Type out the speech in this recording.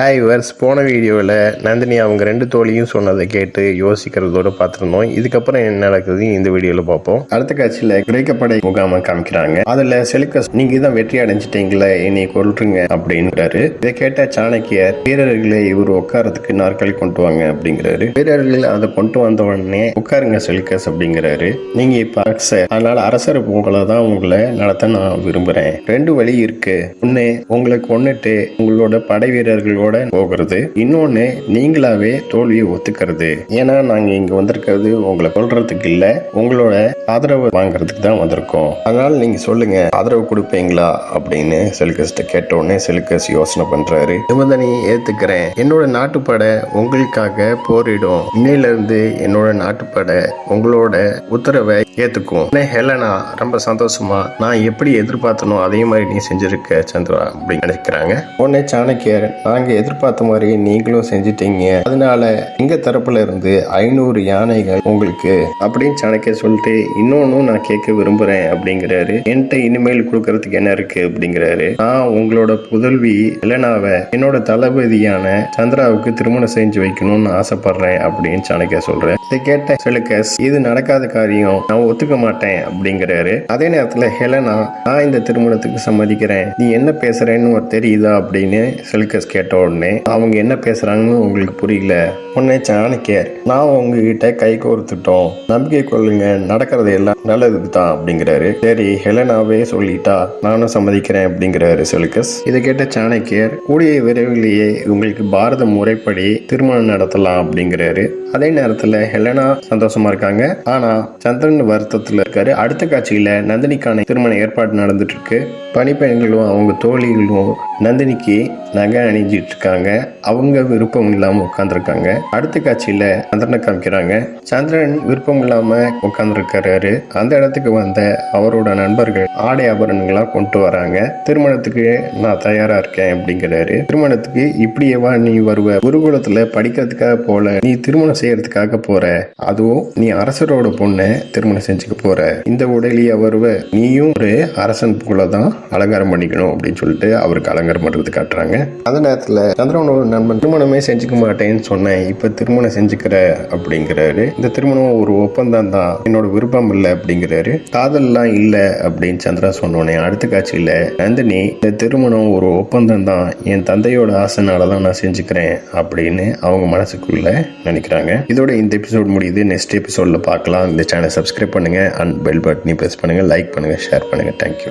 Hi verse போன வீடியோவில் நந்தினி அவங்க ரெண்டு தோழியும் சொன்னதை கேட்டு யோசிக்கிறதோடு பார்த்துருந்தோம். இதுக்கப்புறம் என்ன நடக்குது இந்த வீடியோவில் பார்ப்போம். அடுத்த காட்சியில் கிரேக்கப்படை முகாமை காமிக்கிறாங்க. அதில் செலுக்கஸ் நீங்கள் தான் வெற்றி அடைஞ்சிட்டீங்களே என்னை கொல்றீங்க அப்படின்றாரு. இதை கேட்ட சாணக்கியர் வீரர்களை இவர் உட்காரத்துக்கு நாற்காலி கொண்டு வாங்க அப்படிங்கிறாரு. வீரர்கள் அதை கொண்டு வந்த உடனே உட்காருங்க செலுக்கஸ் அப்படிங்கிறாரு. நீங்க இப்ப அரசர் அதனால அரசர் உங்களை தான் உங்களை நடத்த நான் விரும்புகிறேன் ரெண்டு வழி இருக்கு. ஒன்று உங்களை கொன்னுட்டு உங்களோட படை வீரர்களோட போகிறது. இன்னொன்னு நீங்களாவே தோல்வியை ஒத்துக்கிறது. ஏன்னா நாங்க இங்க வந்திருக்கிறது உங்களை சொல்றதுக்கு இல்ல உங்களோட ஆதரவு வாங்குறதுக்கு தான் வந்திருக்கோம். அதனால நீங்க சொல்லுங்க ஆதரவு கொடுப்பீங்களா? அப்படின்னு செலுக்கஸ்ட கேட்டோடனே செலுக்கஸ் யோசனை பண்றாரு. நிபந்தனை ஏத்துக்கிறேன். என்னோட நாட்டுப்படை உங்களுக்காக போரிடும். இன்னையில இருந்து என்னோட நாட்டுப்படை உங்களோட உத்தரவை ஏத்துக்கும். ஹெலனா ரொம்ப சந்தோஷமா நான் எப்படி எதிர்பார்த்தனோ அதே மாதிரி நீ செஞ்சிருக்க சந்திரா அப்படின்னு நினைக்கிறாங்க. உடனே சாணக்கியர் நாங்க எதிர்பார்த்த மாதிரியே நீங்களும் செஞ்சிட்டீங்க. அதனால எங்க தரப்புல இருந்து ஐநூறு யானைகள் உங்களுக்கு அப்படின்னு சாணக்கிய சொல்லிட்டு இன்னொன்னும் நான் கேட்க விரும்புறேன் அப்படிங்கிறாரு. என்கிட்ட இனிமேல் கொடுக்கறதுக்கு என்ன இருக்கு அப்படிங்கிறாரு. நான் உங்களோட புதல்வி இளனாவை என்னோட தளபதியான சந்திராவுக்கு திருமணம் செஞ்சு வைக்கணும்னு ஆசைப்படுறேன் அப்படின்னு சாணக்கியர் சொல்றேன் இதை கேட்ட செலுக்கஸ் இது நடக்காத காரியம் நான் ஒத்துக்க மாட்டேன் அப்படிங்கிறாரு. அதே நேரத்துல ஹெலனா நான் இந்த திருமணத்துக்கு சம்மதிக்கிறேன். நீ என்ன பேசுறேன்னு தெரியுதா? அப்படின்னு செலுக்கஸ் கேட்ட உடனே அவங்க என்ன பேசுறாங்கன்னு உங்களுக்கு புரியல. உடனே சாணக்கியர் நான் உங்ககிட்ட கை கோர்த்துட்டோம். நம்பிக்கை கொள்ளுங்க. நடக்கிறது எல்லாம் நல்லதுக்கு தான் அப்படிங்கிறாரு. சரி ஹெலனாவே சொல்லிட்டா நானும் சம்மதிக்கிறேன் அப்படிங்கிறாரு செலுக்கஸ் இதை கேட்ட சாணக்கியர் கூடிய விரைவிலேயே உங்களுக்கு பாரத முறைப்படி திருமணம் நடத்தலாம் அப்படிங்கிறாரு. அதே நேரத்துல ஹெலனா சந்தோஷமா இருக்காங்க. ஆனா சந்திரன் வருத்தத்துல இருக்காரு. அடுத்த காட்சியில நந்தினிக்கான திருமண ஏற்பாடு நடந்துட்டு இருக்கு. பனிப்பெண்களும் அவங்க தோழிகளும் நந்தினிக்கு நகை அணிஞ்சிட்டு இருக்காங்க. அவங்க விருப்பம் இல்லாம உட்காந்துருக்காங்க அடுத்த காட்சியில சந்திரனை காமிக்கிறாங்க. சந்திரன் விருப்பம் இல்லாம உட்காந்துருக்காரு அந்த இடத்துக்கு வந்த அவரோட நண்பர்கள் ஆடை ஆபரணங்கள்லாம் கொண்டு வராங்க. திருமணத்துக்கு நான் தயாரா இருக்கேன் அப்படிங்கிறாரு. திருமணத்துக்கு இப்படியேவா நீ வருவ? குருகுலத்துல படிக்கிறதுக்காக போல நீ திருமணம் செய்யறதுக்காக போற. அதுவும் நீ அரசரோட பொண்ணை திருமணம் செஞ்சுக்க போற. இந்த உடலியா வருவ. நீயும் ஒரு அரசன் போல தான் அலங்காரம் பண்ணிக்கணும் அப்படின்னு சொல்லிட்டு அவருக்கு அலங்காரம் பண்றது காட்டுறாங்க. அந்த நேரத்துல சந்திரனோட நண்பன் திருமணமே செஞ்சுக்க மாட்டேன்னு சொன்னேன். இப்போ திருமணம் செஞ்சுக்கிற அப்படிங்கிறாரு. இந்த திருமணம் ஒரு ஒப்பந்தம் தான். என்னோட விருப்பம் இல்லை அப்படிங்கிறாரு. காதல்லாம் இல்லை அப்படின்னு சந்திரா சொன்னோடனே அடுத்த காட்சியில் நந்தினி இந்த திருமணம் ஒரு ஒப்பந்தம் தான். என் தந்தையோட ஆசைனால தான் நான் செஞ்சுக்கிறேன் அப்படின்னு அவங்க மனசுக்குள்ள நினைக்கிறாங்க. இதோட இந்த எபிசோட் முடியுது. நெக்ஸ்ட் எபிசோட்ல பார்க்கலாம். இந்த சேனல் சப்ஸ்கிரைப் பண்ணுங்கள் அண்ட் பெல் பட்டனி ப்ரெஸ் பண்ணுங்கள் லைக் பண்ணுங்கள் ஷேர் பண்ணுங்கள் தேங்க்யூ